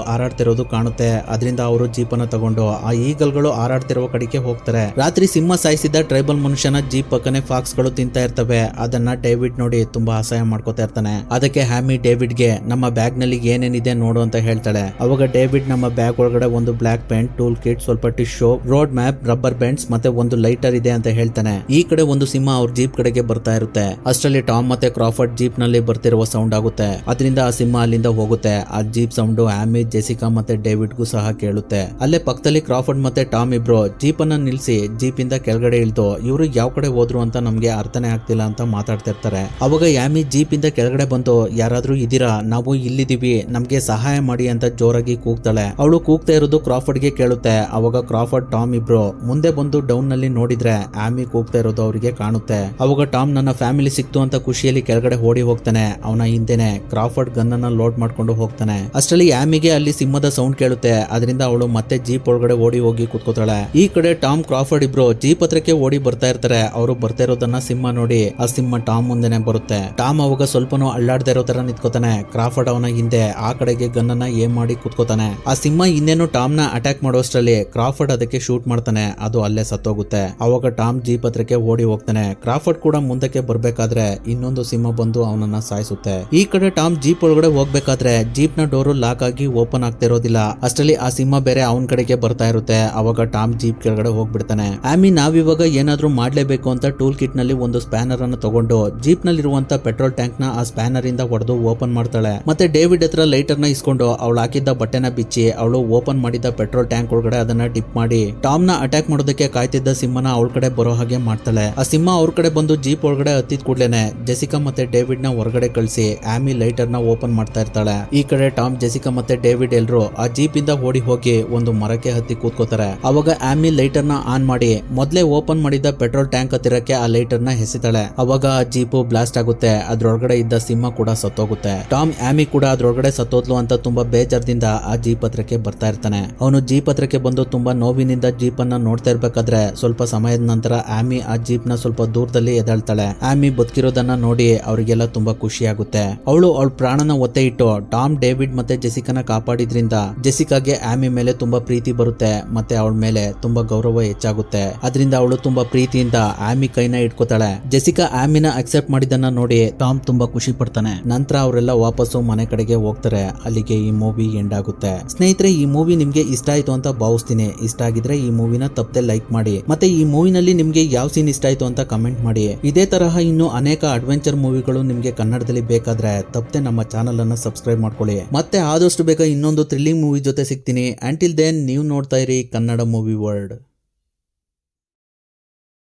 ಹಾರಾಡ್ತಿರೋದು ಕಾಣುತ್ತೆ. ಅದರಿಂದ ಅವರು ಜೀಪ್ ಅನ್ನ ತಗೊಂಡು ಆ ಈಗಲ್ಗಳು ಹಾರಾಡ್ತಿರುವ ಕಡೆಗೆ ಹೋಗ್ತಾರೆ. ರಾತ್ರಿ ಸಿಂಹ ಸಾಯಿಸಿದ ಟ್ರೈಬಲ್ ಮನುಷ್ಯನ ಜೀಪ್ ಪಕ್ಕನೆ ಫಾಕ್ಸ್ಗಳು ತಿಂತಾ ಇರ್ತವೆ. ಅದನ್ನ ಡೇವಿಡ್ ನೋಡಿ ತುಂಬಾ ಅಸಹಾಯ ಮಾಡ್ಕೋತಾ ಇರ್ತಾನೆ. ಅದಕ್ಕೆ ಹ್ಯಾಮಿ ಡೇವಿಡ್ಗೆ ನಮ್ಮ ಬ್ಯಾಗ್ನಲ್ಲಿ ಏನೇನಿದೆ ನೋಡು ಅಂತ ಹೇಳ್ತಾಳೆ. ಅವಾಗ ಡೇವಿಡ್ ನಮ್ಮ ಬ್ಯಾಗ್ ಒಳಗಡೆ ಒಂದು ಬ್ಲಾಕ್ ಪೆನ್ ಟೂಲ್ ಕಿಟ್, ಸ್ವಲ್ಪ tissue, road map, rubber bands ಮತ್ತೆ ಒಂದು ಲೈಟರ್ ಇದೆ ಅಂತ ಹೇಳ್ತಾನೆ. ಈ ಕಡೆ ಒಂದು ಸಿಂಹ ಅವ್ರ ಜೀಪ್ ಕಡೆಗೆ ಬರ್ತಾ ಇರುತ್ತೆ. ಅಷ್ಟರಲ್ಲಿ ಟಾಮ್ ಮತ್ತೆ ಕ್ರಾಫರ್ಡ್ ಜೀಪ್ನಲ್ಲಿ ಬರ್ತಿರುವ ಸೌಂಡ್ ಆಗುತ್ತೆ. ಅದರಿಂದ ಆ ಸಿಂಹ ಅಲ್ಲಿಂದ ಹೋಗುತ್ತೆ. ಆ ಜೀಪ್ ಸೌಂಡು ಆಮಿ ಜೆಸಿಕಾ ಮತ್ತೆ ಡೇವಿಡ್ಗೂ ಸಹ ಕೇಳುತ್ತೆ. ಅಲ್ಲೇ ಪಕ್ಕದಲ್ಲಿ ಕ್ರಾಫರ್ಡ್ ಮತ್ತೆ ಟಾಮ್ ಇಬ್ರು ಜೀಪ್ ಅನ್ನ ನಿಲ್ಸಿ ಜೀಪ್ ಇಂದ ಕೆಳಗಡೆ ಇಳ್ದು, ಇವರು ಯಾವ ಕಡೆ ಹೋದ್ರು ಅಂತ ನಮ್ಗೆ ಅರ್ಥನೇ ಆಗ್ತಿಲ್ಲ ಅಂತ ಮಾತಾಡ್ತಿರ್ತಾರೆ ಅವಾಗ ಯಾಮಿ ಜೀಪ್ ಇಂದ ಕೆಳಗಡೆ ಬಂದು, ಯಾರಾದ್ರೂ ಇದೀರಾ ನಾವು ಇಲ್ಲಿದೀವಿ ನಮ್ಗೆ ಸಹಾಯ ಮಾಡಿ ಅಂತ ಜೋರಾಗಿ ಕೂಗ್ತಾಳೆ. ಅವಳು ಕೂಗ್ತಾ ಇರೋದು ಕ್ರಾಫರ್ಡ್ಗೆ ಕೇಳುತ್ತೆ. ಅವಾಗ ಕ್ರಾಫರ್ಡ್, ಟಾಮ್ ಇಬ್ರು ಮುಂದೆ ಬಂದು ಡೌನ್ನಲ್ಲಿ ನೋಡಿದ್ರೆ ಆಮಿ ಕೂಗ್ತಾ ಇರೋದು ಅವರಿಗೆ ಕಾಣುತ್ತೆ. ಅವಾಗ ಟಾಮ್ ನನ್ನ ಫ್ಯಾಮಿಲಿ ಸಿಕ್ತು ಅಂತ ಖುಷಿಯಲ್ಲಿ ಕೆಳಗಡೆ ಓಡಿ ಹೋಗ್ತಾನೆ. ಅವನ ಹಿಂದೆನೆ ಕ್ರಾಫರ್ಡ್ ಗನ್ ಅನ್ನ ಲೋಡ್ ಮಾಡ್ಕೊಂಡು ಹೋಗ್ತಾನೆ. ಅಷ್ಟರಲ್ಲಿ ಆಮಿಗೆ ಅಲ್ಲಿ ಸಿಂಹದ ಸೌಂಡ್ ಕೇಳುತ್ತೆ. ಅದರಿಂದ ಅವಳು ಮತ್ತೆ ಜೀಪ್ ಒಳಗಡೆ ಓಡಿ ಹೋಗಿ ಕುತ್ಕೋತಾಳೆ. ಈ ಕಡೆ ಟಾಮ್ ಕ್ರಾಫರ್ಡ್ ಇಬ್ರು ಜೀಪ್ ಹತ್ರಕ್ಕೆ ಓಡಿ ಬರ್ತಾ ಇರ್ತಾರೆ. ಅವರು ಬರ್ತಾ ಇರೋದನ್ನ ಸಿಂಹ ನೋಡಿ ಆ ಸಿಂಹ ಟಾಮ್ ಮುಂದೆನೆ ಬರುತ್ತೆ. ಟಾಮ್ ಅವಾಗ ಸ್ವಲ್ಪನೂ ಅಳ್ಳಾಡ್ತಾ ಇರೋ ತರ ನಿಂತ್ಕೋತಾನೆ. ಕ್ರಾಫರ್ಡ್ ಅವನ ಹಿಂದೆ ಆ ಕಡೆಗೆ ಗನ್ ಅನ್ನ ಏಮ್ ಮಾಡಿ ಕುತ್ಕೋತಾನೆ. ಆ ಸಿಂಹ ಇನ್ನೇನು ಟಾಮ್ನ ಅಟ್ಯಾಕ್ ಮಾಡೋಷ್ಟರಲ್ಲಿ ಕ್ರಾಫರ್ಡ್ ಅದಕ್ಕೆ ಶೂಟ್ ಮಾಡ್ತಾನೆ. ಅದು ಅಲ್ಲೇ ಸತ್ತೋಗುತ್ತೆ. ಅವಾಗ ಟಾಮ್ ಜೀಪ್ ಹತ್ರಕ್ಕೆ ಓಡಿ ಹೋಗ್ತಾನೆ. ಕ್ರಾಫರ್ಡ್ ಕೂಡ ಮುಂದಕ್ಕೆ ಬರ್ಬೇಕಾದ್ರೆ ಇನ್ನೊಂದು ಸಿಂಹ ಬಂದು ಅವನನ್ನ ಸಾಯಿಸುತ್ತೆ. ಈ ಕಡೆ ಟಾಮ್ ಜೀಪ್ ಒಳಗಡೆ ಹೋಗ್ಬೇಕಾದ್ರೆ ಜೀಪ್ನ ಡೋರು ಲಾಕ್ ಆಗಿ ಓಪನ್ ಆಗ್ತಾ ಇರೋದಿಲ್ಲ. ಅಷ್ಟರಲ್ಲಿ ಆ ಸಿಂಹ ಬೇರೆ ಅವನ ಕಡೆಗೆ ಬರ್ತಾ ಇರುತ್ತೆ. ಅವಾಗ ಟಾಮ್ ಜೀಪ್ ಕೆಳಗಡೆ ಹೋಗ್ಬಿಡ್ತಾನೆ. ಆಮಿ, ನಾವಿವಾಗ ಏನಾದ್ರೂ ಮಾಡ್ಲೇಬೇಕು ಅಂತ ಟೂಲ್ ಕಿಟ್ನಲ್ಲಿ ಒಂದು ಸ್ಪ್ಯಾನರ್ ಅನ್ನು ತಗೊಂಡು ಜೀಪ್ ನಲ್ಲಿರುವಂತ ಪೆಟ್ರೋಲ್ ಟ್ಯಾಂಕ್ನ ಆ ಸ್ಪ್ಯಾನರ್ ಇಂದ ಹೊಡೆದು ಓಪನ್ ಮಾಡ್ತಾಳೆ. ಮತ್ತೆ ಡೇವಿಡ್ ಹತ್ರ ಲೈಟರ್ನ ಇಸ್ಕೊಂಡು ಅವಳು ಹಾಕಿದ್ದ ಬಟ್ಟೆನ ಬಿಚ್ಚಿ ಅವಳು ಓಪನ್ ಮಾಡಿದ ಪೆಟ್ರೋಲ್ ಟ್ಯಾಂಕ್ ಒಳಗಡೆ ಅದನ್ನ ಡಿಪ್ ಮಾಡಿ ಟಾಮ್ನ ಅಟ್ಯಾಕ್ ಮಾಡೋದಕ್ಕೆ ಕಾಯ್ತಿದ್ದ ಸಿಂಹನ ಅವಳ ಕಡೆ ಬರೋ ಹಾಗೆ ಮಾಡ್ತಾಳೆ. ಆ ಸಿಂಹ ಅವ್ರ ಕಡೆ ಬಂದು ಜೀಪ್ ಒಳಗಡೆ ಹತ್ತಿದ ಕೂಡ್ಲೇನೆ ಜೆಸಿಕಾ ಮತ್ತೆ ಡೇವಿಡ್ನ ಹೊರಗಡೆ ಕಳಿಸಿ ಆಮಿ ಲೈಟರ್ನ ಓಪನ್ ಮಾಡ್ತಾ ಇರ್ತಾಳೆ. ಈ ಕಡೆ ಟಾಮ್, ಜೆಸಿಕಾ ಮತ್ತೆ ಡೇವಿಡ್ ಎಲ್ರು ಆ ಜೀಪ್ ಇಂದ ಓಡಿ ಹೋಗಿ ಒಂದು ಮರಕ್ಕೆ ಹತ್ತಿ ಕೂತ್ಕೋತಾರೆ. ಅವಾಗ ಆಮಿ ಲೈಟರ್ನ ಆನ್ ಮಾಡಿ ಮೊದ್ಲೇ ಓಪನ್ ಮಾಡಿದ್ದ ಪೆಟ್ರೋಲ್ ಟ್ಯಾಂಕ್ ಹತ್ತಿರಕ್ಕೆ ಆ ಲೈಟರ್ನ ಹೆಸಿತಾಳೆ ಅವಾಗ ಆ ಜೀಪ್ ಬ್ಲಾಸ್ಟ್ ಆಗುತ್ತೆ. ಅದ್ರೊಳಗಡೆ ಇದ್ದ ಸಿಂಹ ಕೂಡ ಸತ್ತೋಗುತ್ತೆ. ಟಾಮ್, ಆಮಿ ಕೂಡ ಅದ್ರೊಳಗಡೆ ಸತ್ತೋದ್ಲು ಅಂತ ತುಂಬಾ ಬೇಜಾರದಿಂದ ಆ ಜೀಪ್ ಹತ್ರಕ್ಕೆ ಬರ್ತಾ ಇರ್ತಾನೆ. ಅವನು ಜೀಪ್ ಹತ್ರಕ್ಕೆ ಬಂದು ತುಂಬಾ ನೋವಿನಿಂದ ಜೀಪ್ ಅನ್ನ ನೋಡ್ತಾ ಇರ್ಬೇಕಾದ್ರೆ ಸ್ವಲ್ಪ ಸಮಯದ ನಂತರ ಆಮಿ ಆ ಜೀಪ್ನ ಸ್ವಲ್ಪ ದೂರದಲ್ಲಿ ಎದಾಳ್ತಾಳೆ ಆಮಿ ಬದುಕಿರೋದನ್ನ ನೋಡಿ ಅವರಿಗೆಲ್ಲ ತುಂಬಾ ಖುಷಿ ಆಗುತ್ತೆ ಅವಳು ಅವಳ ಪ್ರಾಣನ ಒತ್ತೆ ಇಟ್ಟು ಟಾಮ್ ಡೇವಿಡ್ ಮತ್ತೆ ಜೆಸಿಕನ ಕಾಪಾಡಿದ್ರಿಂದ ಜೆಸಿಕಾಗೆ ಆಮಿ ಮೇಲೆ ತುಂಬಾ ಪ್ರೀತಿ ಬರುತ್ತೆ, ಮತ್ತೆ ಅವಳ ಮೇಲೆ ತುಂಬಾ ಗೌರವ ಹೆಚ್ಚಾಗುತ್ತೆ. ಅದರಿಂದ ಅವಳು ತುಂಬಾ ಪ್ರೀತಿಯಿಂದ ಆಮಿ ಕೈನ ಇಟ್ಕೋತಾಳೆ ಜೆಸಿಕಾ ಆಮಿನ ಅಕ್ಸೆಪ್ಟ್ ಮಾಡಿದನ್ನ ನೋಡಿ ಟಾಮ್ ತುಂಬಾ ಖುಷಿ ಪಡ್ತಾನೆ. ನಂತರ ಅವರೆಲ್ಲ ವಾಪಸ್ಸು ಮನೆ ಕಡೆಗೆ ಹೋಗ್ತಾರೆ. ಅಲ್ಲಿಗೆ ಈ ಮೂವಿ ಎಂಡ್ ಆಗುತ್ತೆ. ಸ್ನೇಹಿತರೆ, ಈ ಮೂವಿ ನಿಮ್ಗೆ ಇಷ್ಟ ಆಯ್ತು ಅಂತ ಭಾವಿಸ್ತೀನಿ. ಇಷ್ಟ ಆಗಿದ್ರೆ ಈ ಮೂವಿನ ತಪ್ಪದೆ ಲೈಕ್ ಮಾಡಿ. ಮತ್ತೆ ಈ ಮೂವಿನಲ್ಲಿ ನಿಮ್ಗೆ ಯಾವ ಸೀನ್ ಇಷ್ಟ ಆಯ್ತು ಅಂತ ಕಮೆಂಟ್ ಮಾಡಿ. ಇದೇ ತರಹ ಇನ್ನು ಅನೇಕ ಅಡ್ವೆಂಚರ್ ಮೂವಿಗಳು ನಿಮ್ಗೆ ಕನ್ನಡದಲ್ಲಿ ಬೇಕಾದ್ರೆ ತಪ್ಪದೆ ನಮ್ಮ ಚಾನಲ್ ಅನ್ನ ಸಬ್ಸ್ಕ್ರೈಬ್ ಮಾಡ್ಕೊಳ್ಳಿ. ಮತ್ತೆ ಆದಷ್ಟು ಬೇಗ ಇನ್ನೊಂದು ಥ್ರಿಲ್ಲಿಂಗ್ ಮೂವಿ ಜೊತೆ ಸಿಗ್ತೀನಿ. ಅಂಟಿಲ್ ದೆನ್ ನೀವು ನೋಡ್ತಾ ಇರಿ ಕನ್ನಡ ಮೂವಿ ವರ್ಲ್ಡ್